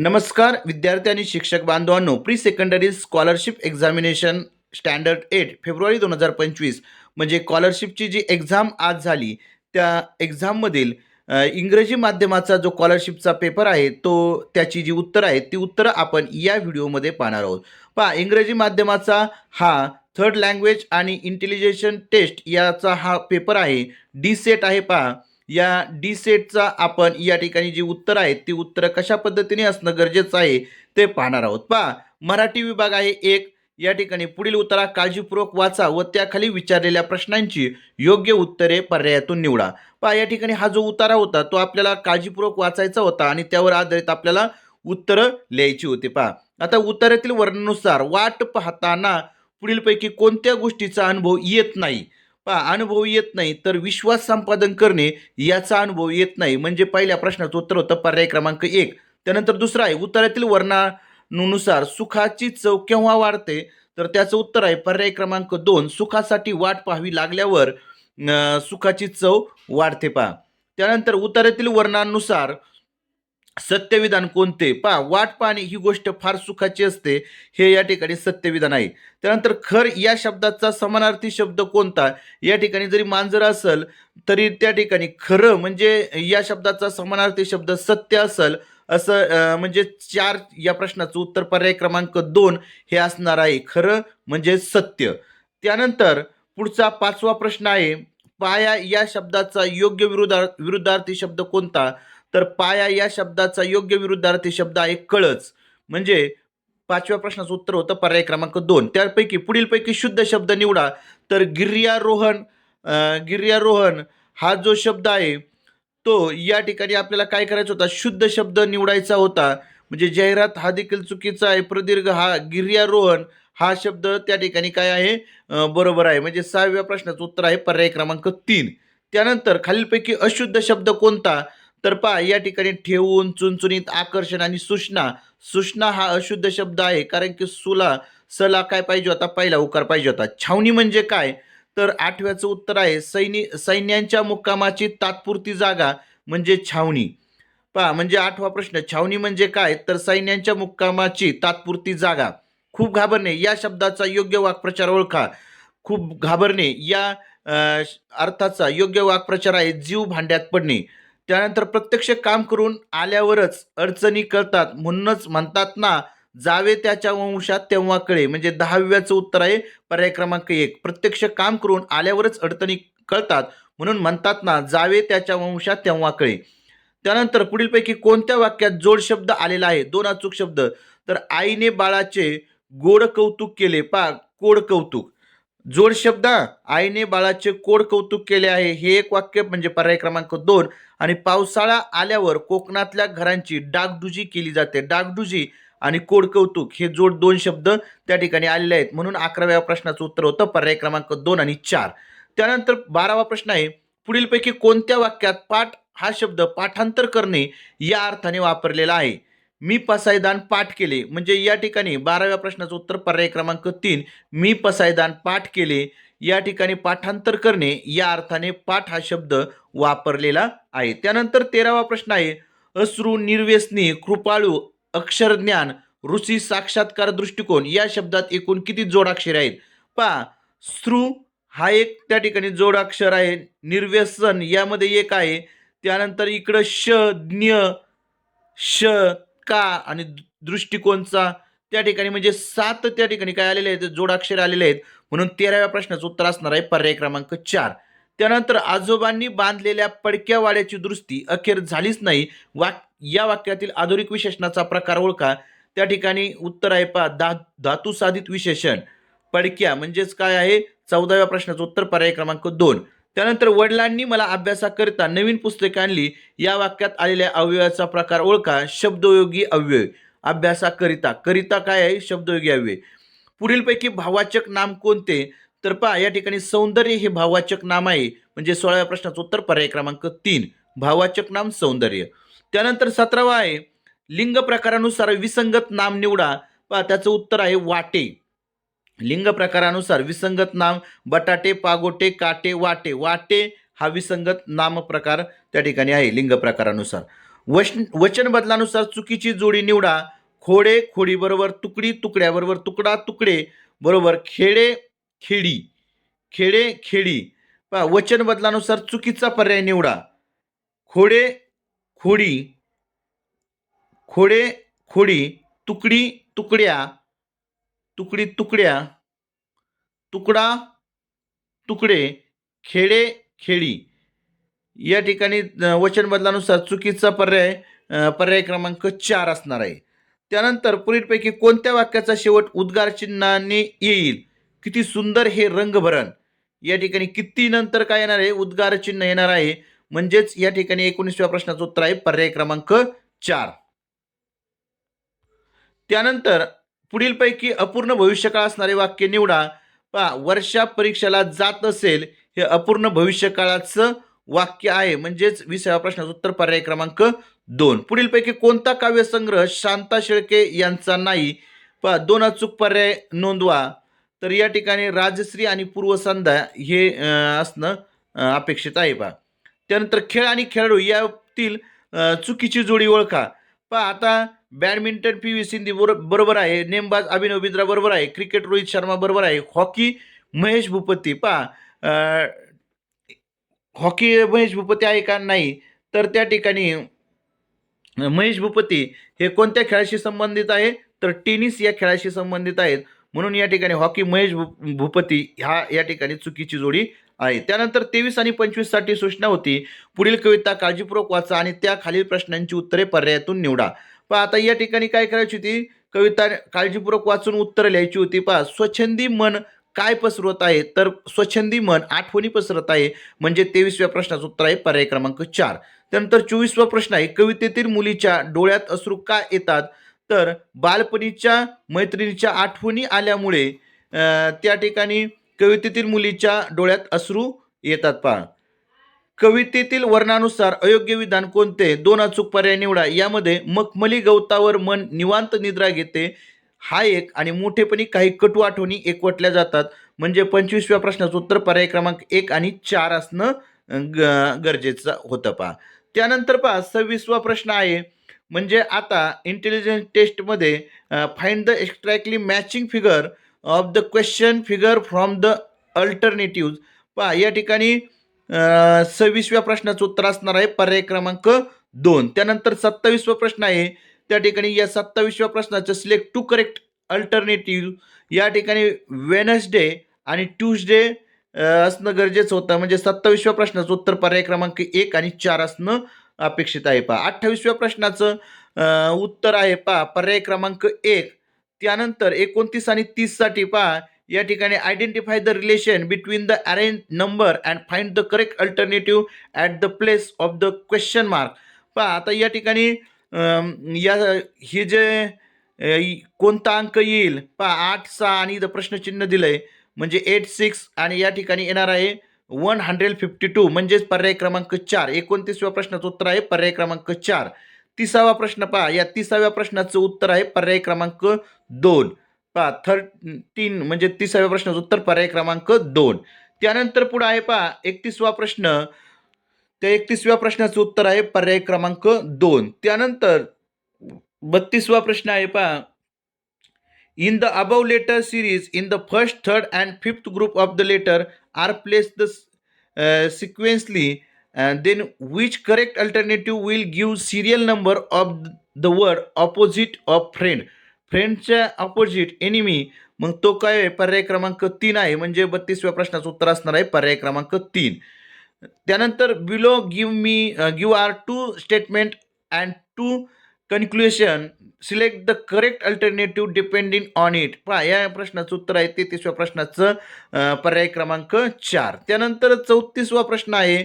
नमस्कार विद्यार्थी आणि शिक्षक बांधवांनो pre secondary scholarship examination standard eight February दोन हजार पंचवीस म्हणजे स्कॉलरशिपची जी एक्झाम आज झाली त्या एक्झाममधील इंग्रजी माध्यमाचा जो स्कॉलरशिपचा पेपर आहे तो त्याची जी उत्तरं आहेत ती उत्तरं आपण या व्हिडिओमध्ये पाहणार आहोत. पहा इंग्रजी माध्यमाचा हा थर्ड लँग्वेज आणि इंटेलिजेशन टेस्ट याचा हा पेपर आहे डी सेट आहे पहा. या डी सेटचा आपण या ठिकाणी जी उत्तरं आहेत ती उत्तरं कशा पद्धतीने असणं गरजेचं आहे ते पाहणार आहोत. पहा मराठी विभाग आहे एक. या ठिकाणी पुढील उत्तरा काळजीपूर्वक वाचा व त्याखाली विचारलेल्या प्रश्नांची योग्य उत्तरे पर्यायातून निवडा. पहा या ठिकाणी हा जो उतारा होता तो आपल्याला काळजीपूर्वक वाचायचा होता आणि त्यावर आधारित आपल्याला उत्तरं लिहायची होती. पहा आता उत्तरातील वर्णनुसार वाट पाहताना पुढीलपैकी कोणत्या गोष्टीचा अनुभव येत नाही? पहा अनुभव येत नाही तर विश्वास संपादन करणे याचा अनुभव येत नाही. म्हणजे पहिल्या प्रश्नाचं उत्तर होतं पर्याय क्रमांक एक. त्यानंतर दुसरा आहे उत्तरातील वर्णानुसार सुखाची चव केव्हा वाढते? तर त्याचं उत्तर आहे पर्याय क्रमांक दोन सुखासाठी वाट पाहावी लागल्यावर सुखाची चव वाढते पहा. त्यानंतर उत्तरातील वर्णानुसार सत्यविधान कोणते? पहा वाट पाहणे ही गोष्ट फार सुखाची असते. हे या ठिकाणी सत्यविधान आहे. त्यानंतर खर या शब्दाचा समानार्थी शब्द कोणता? या ठिकाणी जरी मांजर असेल तरी त्या ठिकाणी खरं म्हणजे या शब्दाचा समानार्थी शब्द सत्य असेल असं म्हणजे चार या प्रश्नाचं उत्तर पर्याय क्रमांक दोन हे असणार आहे. खरं म्हणजे सत्य. त्यानंतर पुढचा पाचवा प्रश्न आहे. पाया या शब्दाचा योग्य विरुद्धा विरुद्धार्थी शब्द कोणता? तर पाया या शब्दाचा योग्य विरुद्धार्थी शब्द आहे कळच. म्हणजे पाचव्या प्रश्नाचं उत्तर होतं पर्याय क्रमांक दोन. त्यापैकी पुढीलपैकी शुद्ध शब्द निवडा. तर गिर्यारोहण गिर्यारोहण हा जो शब्द आहे तो या ठिकाणी आपल्याला काय करायचा होता? शुद्ध शब्द निवडायचा होता. म्हणजे जाहिरात हा देखील चुकीचा आहे. प्रदीर्घ हा गिर्यारोहण हा शब्द त्या ठिकाणी काय आहे? बरोबर आहे. म्हणजे सहाव्या प्रश्नाचं उत्तर आहे पर्याय क्रमांक तीन. त्यानंतर खालीलपैकी अशुद्ध शब्द कोणता? तर पहा या ठिकाणी ठेवून चुनचुनीत आकर्षण आणि सूचना सूचना हा अशुद्ध शब्द आहे कारण की सुला सला काय पाहिजे होता? पहिला उकार पाहिजे होता. छावणी म्हणजे काय? तर आठव्याचं उत्तर आहे सैनी सैन्यांच्या मुक्कामाची तात्पुरती जागा म्हणजे छावणी. पहा म्हणजे आठवा प्रश्न छावणी म्हणजे काय? तर सैन्यांच्या मुक्कामाची तात्पुरती जागा. खूप घाबरणे या शब्दाचा योग्य वाक्प्रचार ओळखा. खूप घाबरणे या अर्थाचा योग्य वाक्प्रचार आहे जीव भांड्यात पडणे. त्यानंतर प्रत्यक्ष काम करून आल्यावरच अडचणी कळतात. म्हणूनच म्हणतात ना जावे त्याच्या वंशात तेव्हा कळे. म्हणजे दहाव्याचं उत्तर आहे पर्याय क्रमांक एक. प्रत्यक्ष काम करून आल्यावरच अडचणी कळतात. म्हणून म्हणतात ना जावे त्याच्या वंशात तेव्हा कळे. त्यानंतर पुढीलपैकी कोणत्या वाक्यात जोड शब्द आलेला आहे? दोन अचूक शब्द. तर आईने बाळाचे गोड कौतुक केले. पा कोड कौतुक. जोड शब्द आईने बाळाचे कोड कौतुक केले आहे. हे एक वाक्य म्हणजे पर्याय क्रमांक दोन. आणि पावसाळा आल्यावर कोकणातल्या घरांची डागडुजी केली जाते. डागडुजी आणि कोड कौतुक हे जोड दोन शब्द त्या ठिकाणी आलेले आहेत. म्हणून अकराव्या प्रश्नाचं उत्तर होतं पर्याय क्रमांक दोन आणि चार. त्यानंतर बारावा प्रश्न आहे पुढीलपैकी कोणत्या वाक्यात पाठ हा शब्द पाठांतर करणे या अर्थाने वापरलेला आहे? मी पसायदान पाठ केले. म्हणजे या ठिकाणी बाराव्या प्रश्नाचं उत्तर पर्याय क्रमांक तीन. मी पसायदान पाठ केले. या ठिकाणी पाठांतर करणे या अर्थाने पाठ हा शब्द वापरलेला आहे. त्यानंतर तेरावा प्रश्न आहे. अश्रू निर्व्यसनी कृपाळू अक्षरज्ञान ऋषी साक्षात्कार दृष्टिकोन या शब्दात एकूण किती जोडाक्षरे आहेत? पहा. श्रू हा एक त्या ठिकाणी जोडाक्षर आहे. निर्व्यसन यामध्ये एक आहे. त्यानंतर इकडं श ज्ञ श का आणि दृष्टिकोनचा त्या ठिकाणी म्हणजे सात त्या ठिकाणी काय आलेले आहेत? जोडाक्षर आलेले आहेत. म्हणून तेराव्या प्रश्नाचं उत्तर असणार आहे पर्याय क्रमांक चार. त्यानंतर आजोबांनी बांधलेल्या पडक्या वाड्याची दुरुस्ती अखेर झालीच नाही. वाक या वाक्यातील आधुनिक विशेषणाचा प्रकार ओळखा. त्या ठिकाणी उत्तर आहे पा धा धातुसाधित विशेषण. पडक्या म्हणजेच काय आहे? चौदाव्या प्रश्नाचं उत्तर पर्याय क्रमांक दोन. त्यानंतर वडिलांनी मला अभ्यासाकरिता नवीन पुस्तके आणली. या वाक्यात आलेल्या अव्ययाचा प्रकार ओळखा. शब्दयोगी अव्यय. अभ्यासाकरिता. करिता काय आहे? शब्दयोगी अव्यय. पुढीलपैकी भावाचक नाम कोणते? तर पहा या ठिकाणी सौंदर्य हे भाववाचक नाम आहे. म्हणजे सोळाव्या प्रश्नाचं उत्तर पर्याय क्रमांक तीन. भाववाचक नाम सौंदर्य. त्यानंतर सतरावा आहे. लिंग प्रकारानुसार विसंगत नाम निवडा. पहा त्याचं उत्तर आहे वाटे. लिंग प्रकारानुसार विसंगत नाम बटाटे पागोटे काटे वाटे. वाटे हा विसंगत नाम प्रकार त्या ठिकाणी आहे लिंग प्रकारानुसार. वश वचन बदलानुसार चुकीची जोडी निवडा. खोडे खोडीबरोबर तुकडी तुकड्याबरोबर तुकडा तुकडे बरोबर खेडे खेडी. खेडे खेडी. पहा वचन बदलानुसार चुकीचा पर्याय निवडा. खोडे खोडी. खोडे खोडी. तुकडी तुकड्या. तुकडी तुकड्या तुकडा तुकडे खेडे खेडी. या ठिकाणी वचन बदलानुसार चुकीचा पर्याय पर्याय क्रमांक चार असणार आहे. त्यानंतर पुढीलपैकी कोणत्या वाक्याचा शेवट उद्गार चिन्हाने येईल? किती सुंदर हे रंगभरण. या ठिकाणी किती नंतर काय येणार आहे? उद्गार चिन्ह येणार आहे. म्हणजेच या ठिकाणी एकोणीसव्या प्रश्नाचं उत्तर आहे पर्याय क्रमांक चार. त्यानंतर पुढीलपैकी अपूर्ण भविष्यकाळ असणारे वाक्य निवडा. पहा वर्षा परीक्षेला जात असेल हे अपूर्ण भविष्यकाळाचं वाक्य आहे. म्हणजेच विसाव्या प्रश्नाचं उत्तर पर्याय क्रमांक दोन. पुढीलपैकी कोणता काव्यसंग्रह शांता शेळके यांचा नाही? पहा दोन अचूक पर्याय नोंदवा. तर या ठिकाणी राजश्री आणि पूर्वसंध्या हे असणं अपेक्षित आहे पहा. त्यानंतर खेळ आणि खेळाडू यातील चुकीची जोडी ओळखा. पहा आता बॅडमिंटन पी व्ही सिंधी बरोबर आहे. नेमबाज अभिनव बिंद्रा बरोबर आहे. क्रिकेट रोहित शर्मा बरोबर आहे. हॉकी महेश भूपती. पहा हॉकी महेश भूपती आहे का? नाही. तर त्या ठिकाणी महेश भूपती हे कोणत्या खेळाशी संबंधित आहे? तर टेनिस या खेळाशी संबंधित आहेत. म्हणून या ठिकाणी हॉकी महेश भूपती ह्या या ठिकाणी चुकीची जोडी आहे. त्यानंतर तेवीस आणि पंचवीससाठी सूचना होती. पुढील कविता काळजीपूर्वक वाचा आणि त्या खालील प्रश्नांची उत्तरे पर्यायातून निवडा. पहा आता या ठिकाणी काय करायची होती? कविता काळजीपूर्वक वाचून उत्तरं लिहायची होती. पहा स्वच्छंदी मन काय पसरवत आहे? तर स्वच्छंदी मन आठवणी पसरत आहे. म्हणजे तेवीसव्या प्रश्नाचं उत्तर आहे पर्याय क्रमांक चार. त्यानंतर चोवीसवा प्रश्न आहे कवितेतील मुलीच्या डोळ्यात अश्रू का येतात? तर बालपणीच्या मैत्रिणीच्या आठवणी आल्यामुळे त्या ठिकाणी कवितेतील मुलीच्या डोळ्यात अश्रू येतात पहा. कवितेतील वर्णानुसार अयोग्य विधान कोणते? दोन अचूक पर्याय निवडा. यामध्ये मखमली गवतावर मन निवांत निद्रा घेते. हा एक. आणि मोठेपणी काही कटू आठवणी एकवटल्या जातात. म्हणजे पंचवीसव्या प्रश्नाचं उत्तर पर्याय क्रमांक एक आणि चार असणं ग गरजेचं होतं पहा. त्यानंतर पहा सव्वीसवा प्रश्न आहे. म्हणजे आता इंटेलिजन्स टेस्टमध्ये find the exactly matching figure of the question figure from the alternatives पहा या ठिकाणी सव्वीसव्या प्रश्नाचं उत्तर असणार आहे. पर्याय क्रमांक दोन. त्यानंतर सत्तावीसवा प्रश्न आहे. त्या ठिकाणी या सत्तावीसव्या प्रश्नाचं सिलेक्ट टू करेक्ट अल्टरनेटिव्ह या ठिकाणी वेनसडे आणि ट्यूजडे असणं गरजेचं होतं. म्हणजे सत्तावीसव्या प्रश्नाचं उत्तर पर्याय क्रमांक एक आणि चार असणं अपेक्षित आहे. पहा अठ्ठावीसव्या प्रश्नाचं उत्तर आहे. पहा पर्याय क्रमांक एक. त्यानंतर एकोणतीस आणि तीससाठी पहा या ठिकाणी identify the relation between the arrange number and find the correct alternative at the place of the question mark पहा आता या ठिकाणी या हे जे कोणता अंक येईल? पहा आठ सहा आणि इथं प्रश्नचिन्ह आहे म्हणजे एट सिक्स आणि या ठिकाणी येणार आहे वन हंड्रेड फिफ्टी टू म्हणजेच पर्याय क्रमांक चार. एकोणतीसव्या प्रश्नाचं उत्तर आहे पर्याय क्रमांक चार. तिसावा प्रश्न पहा. या तिसाव्या प्रश्नाचं उत्तर आहे पर्याय क्रमांक दोन. पहा थर्टीन म्हणजे तिसाव्या प्रश्नाचं उत्तर पर्याय क्रमांक दोन. त्यानंतर पुढे आहे पहा एकतीसवा प्रश्न. त्या एकतीसव्या प्रश्नाचं उत्तर आहे पर्याय क्रमांक दोन. त्यानंतर बत्तीसवा प्रश्न आहे पहा. In the above letter series in the first third and fifth group of the letter are place the sequentially then which correct alternative will give serial number of the word opposite of friend फ्रेंडच्या opposite enemy मग तो काय आहे? पर्याय क्रमांक तीन आहे. म्हणजे बत्तीसव्या प्रश्नाचं उत्तर असणार आहे पर्याय क्रमांक तीन. त्यानंतर below give me give are two statement and two conclusion select the correct alternative depending on it पहा या प्रश्नाचं उत्तर आहे. तेहतीसव्या प्रश्नाचं पर्याय क्रमांक चार. त्यानंतर चौतीसवा प्रश्न आहे.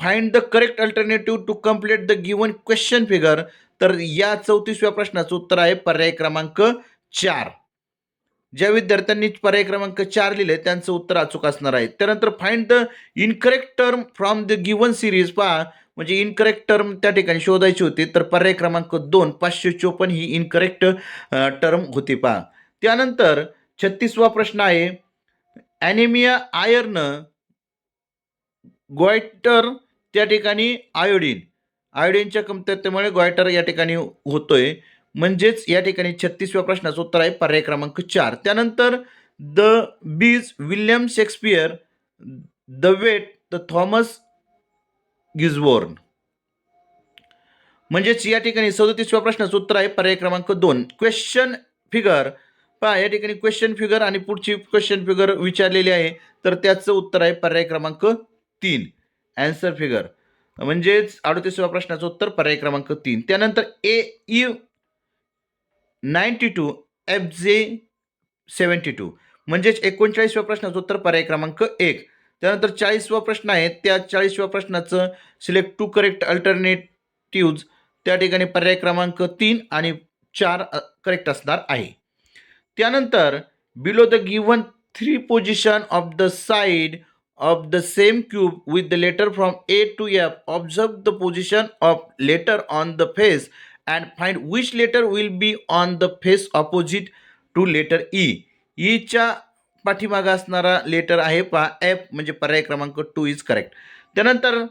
Find the correct alternative to complete the given question figure तर या चौतीसव्या प्रश्नाचं उत्तर आहे पर्याय क्रमांक चार. ज्या विद्यार्थ्यांनी पर्याय क्रमांक चार लिहिले त्यांचं उत्तर अचूक असणार आहे. त्यानंतर find the incorrect term from the given series पहा म्हणजे इनकरेक्ट टर्म त्या ठिकाणी शोधायची होती तर पर्याय क्रमांक दोन पाचशे चोपन्न ही इनकरेक्ट टर्म होती पहा. त्यानंतर छत्तीसवा प्रश्न आहे ॲनेमिया आयर्न गोयटर त्या ठिकाणी आयोडीन आयोडीनच्या कमतरतेमुळे गॉयटर या ठिकाणी होतोय. म्हणजेच या ठिकाणी छत्तीसव्या प्रश्नाचं उत्तर आहे पर्याय क्रमांक चार. त्यानंतर the bees William Shakespeare the wait the Thomas Gisborne म्हणजेच या ठिकाणी सदतीसव्या प्रश्नाचं उत्तर आहे पर्याय क्रमांक दोन. क्वेश्चन फिगर पहा या ठिकाणी क्वेश्चन फिगर आणि पुढची क्वेश्चन फिगर विचारलेली आहे. तर त्याचं उत्तर आहे पर्याय क्रमांक तीन. ॲन्सर फिगर म्हणजेच अडतीसव्या प्रश्नाचं उत्तर पर्याय क्रमांक तीन. त्यानंतर A U ninety two F J seventy two. म्हणजेच एकोणचाळीसव्या प्रश्नाचं उत्तर पर्याय क्रमांक एक. त्यानंतर चाळीसवा प्रश्न आहे. त्या चाळीसव्या प्रश्नाचं सिलेक्ट टू करेक्ट अल्टरनेटिव्ज त्या ठिकाणी पर्याय क्रमांक तीन आणि चार करेक्ट असणार आहे. त्यानंतर below the given three position of the side of the same cube with the letter from A to F observe the position of letter on the face and find which letter will be on the face opposite to letter E ईच्या पाठीमागं असणारा letter आहे पहा. F म्हणजे पर्याय क्रमांक two is correct त्यानंतर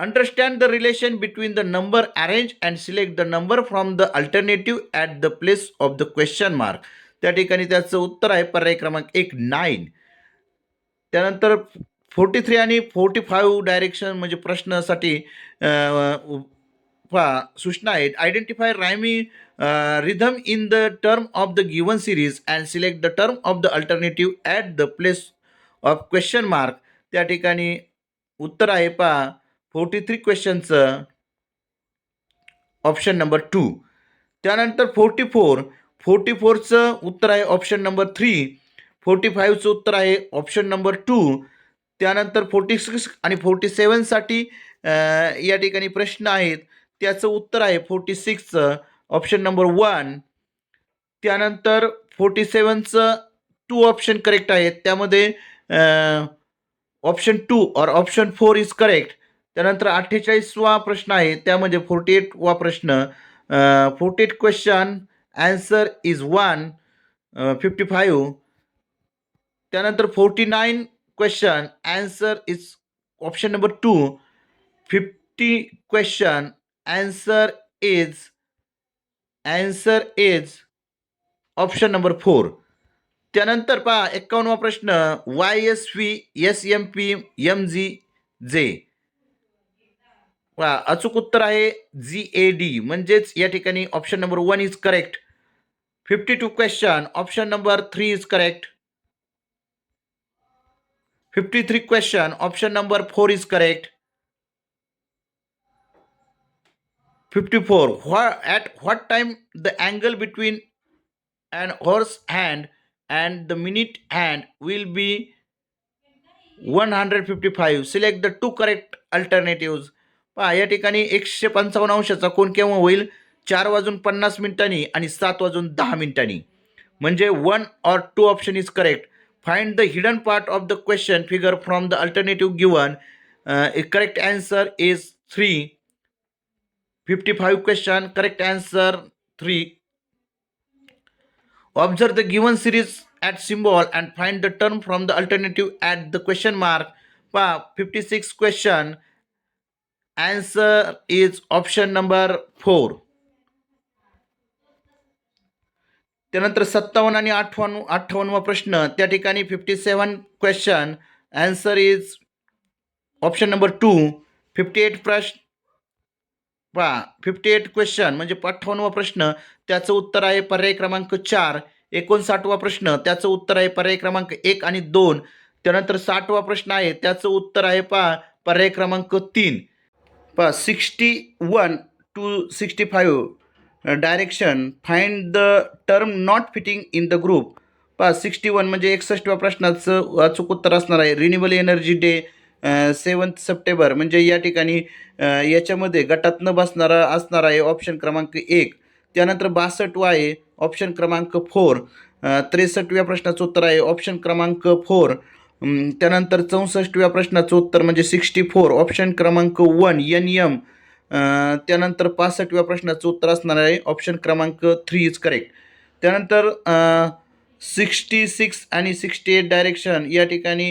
understand the relation between the number arrange and select the number from the alternative at the place of the question mark त्या ठिकाणी त्याचं उत्तर आहे पर्याय क्रमांक एक नाईन त्यानंतर फोर्टी थ्री आणि फोर्टी फाईव्ह डायरेक्शन म्हणजे प्रश्नासाठी पहा सूचना आहेत. Identify rhyme rhythm in the term of the given series and select the term of the alternative at the place of question mark त्या ठिकाणी उत्तर आहे पहा फोर्टी थ्री क्वेश्चनचं ऑप्शन नंबर टू त्यानंतर फोर्टी फोर फोर्टी फोरचं उत्तर आहे ऑप्शन नंबर थ्री फोर्टी फाईव्हचं उत्तर आहे ऑप्शन नंबर टू त्यानंतर फोर्टी सिक्स आणि फोर्टी सेवनसाठी या ठिकाणी प्रश्न आहेत. त्याचं उत्तर आहे फोर्टी सिक्सचं ऑप्शन नंबर वन त्यानंतर फोर्टी सेवनचं टू ऑप्शन करेक्ट आहेत. त्यामध्ये ऑप्शन टू और ऑप्शन फोर इज करेक्ट त्यानंतर अठ्ठेचाळीसवा प्रश्न आहे. त्यामध्ये फोर्टी एटवा प्रश्न. Forty eight question answer is one fifty five त्यानंतर forty nine question answer is option number two fifty question answer is answer is option number four त्यानंतर पहा एक्कावन्नवा प्रश्न Y S V S M P M G J पहा अचूक उत्तर आहे जी A D म्हणजेच या ठिकाणी option number one is correct fifty two question option number three is correct 53 question. Option number 4 is correct. 54 Wha- at what time the angle between an horse hand and the minute hand will be 155 select the two correct alternatives. पहा या ठिकाणी एकशे पंचावन्न अंशाचा कोण केव्हा होईल? चार वाजून पन्नास मिनिटांनी आणि सात वाजून दहा मिनिटांनी. म्हणजे one or two option is correct Find the hidden part of the question figure from the alternative given. Uh, a correct answer is 3. 55 question, correct answer 3. Observe the given series at symbol and find the term from the alternative at the question mark. 56 question, answer is option number 4. त्यानंतर सत्तावन्न आणि आठवन्न अठ्ठावन्नवा प्रश्न. त्या ठिकाणी fifty seven question answer is option number two fifty eight प्रश्न पहा fifty eight question म्हणजे अठ्ठावन्नवा प्रश्न. त्याचं उत्तर आहे पर्याय क्रमांक चार. एकोणसाठवा प्रश्न त्याचं उत्तर आहे पर्याय क्रमांक एक आणि दोन. त्यानंतर साठवा प्रश्न आहे त्याचं उत्तर आहे पा पर्याय क्रमांक तीन. पा sixty one two sixty five direction find the term not fitting in the group. पहा सिक्स्टी वन म्हणजे एकसष्टव्या प्रश्नाचं अचूक उत्तर असणार आहे. Renewable energy day seventh September म्हणजे या ठिकाणी याच्यामध्ये गटात न बसणारा असणार आहे ऑप्शन क्रमांक एक. त्यानंतर बासष्टवा आहे ऑप्शन क्रमांक फोर त्रेसष्टव्या प्रश्नाचं उत्तर आहे ऑप्शन क्रमांक फोर त्यानंतर चौसष्टव्या प्रश्नाचं उत्तर म्हणजे सिक्स्टी फोर ऑप्शन क्रमांक वन एन एम त्यानंतर पासष्टव्या प्रश्नाचं उत्तर असणार आहे. ऑप्शन क्रमांक थ्री इज करेक्ट त्यानंतर सिक्स्टी सिक्स आणि सिक्स्टी एट डायरेक्शन या ठिकाणी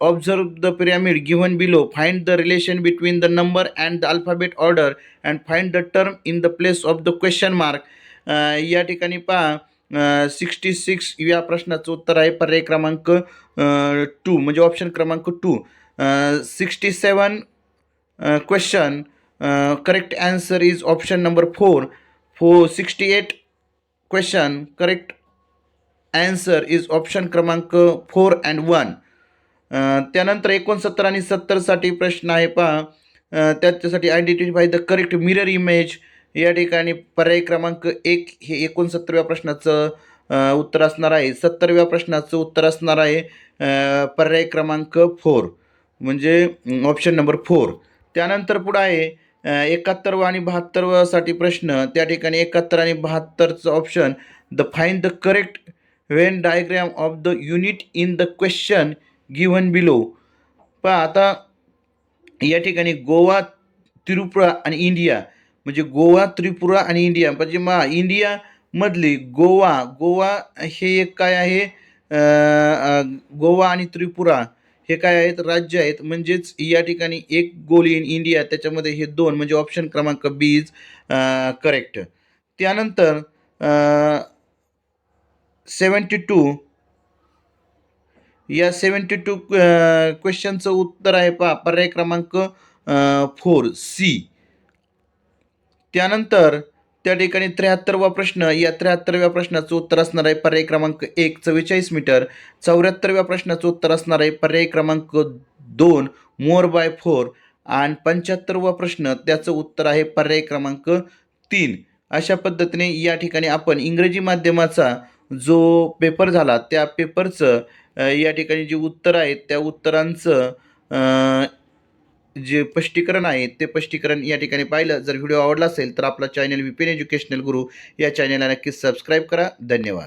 observe the pyramid given below find the relation between the number and the alphabet order and find the term in the place of the question mark या ठिकाणी पहा sixty six या प्रश्नाचं उत्तर आहे. पर्याय क्रमांक टू म्हणजे ऑप्शन क्रमांक two sixty seven question correct answer is option number four four sixty eight question correct answer is option क्रमांक फोर अँड वन त्यानंतर एकोणसत्तर आणि सत्तरसाठी प्रश्न आहे पहा. त्याच्यासाठी identify the correct mirror image या ठिकाणी पर्याय क्रमांक एक हे एकोणसत्तरव्या प्रश्नाचं उत्तर असणार आहे. सत्तरव्या प्रश्नाचं उत्तर असणार आहे पर्याय क्रमांक फोर म्हणजे ऑप्शन नंबर फोर त्यानंतर पुढं आहे एकाहत्तर एकाहत्तरवा आणि बहात्तरवासाठी प्रश्न. त्या ठिकाणी एकाहत्तर आणि बहात्तरचं option the find the correct Venn diagram of the unit in the question given below पहा आता या ठिकाणी गोवा त्रिपुरा आणि इंडिया म्हणजे गोवा त्रिपुरा आणि इंडिया म्हणजे मा इंडियामधली गोवा गोवा हे एक काय आहे? गोवा आणि त्रिपुरा. हे काय आहेत? राज्य आहेत. म्हणजेच या ठिकाणी एक गोल इन इंडिया त्याच्यामध्ये हे दोन म्हणजे ऑप्शन क्रमांक बी इज करेक्ट त्यानंतर सेवन्टी टू या सेवन्टी टू क्वेश्चनचं उत्तर आहे पहा पर्याय क्रमांक फोर सी त्यानंतर त्या ठिकाणी त्र्याहत्तरवा प्रश्न या त्र्याहत्तरव्या प्रश्नाचं उत्तर असणार आहे पर्याय क्रमांक एक चव्वेचाळीस मीटर. चौऱ्याहत्तरव्या प्रश्नाचं उत्तर असणार आहे पर्याय क्रमांक दोन मोर बाय फोर. आणि पंच्याहत्तरवा प्रश्न त्याचं उत्तर आहे पर्याय क्रमांक तीन. अशा पद्धतीने या ठिकाणी आपण इंग्रजी माध्यमाचा जो पेपर झाला त्या पेपरचं या ठिकाणी जी उत्तरं आहेत त्या उत्तरांचं जे स्पष्टीकरण आहे ते स्पष्टीकरण या ठिकाणी पाहिलं. जर व्हिडिओ आवडला असेल तर आपला चॅनल विपिन एज्युकेशनल गुरु या चॅनलला नक्कीच सबस्क्राईब करा. धन्यवाद.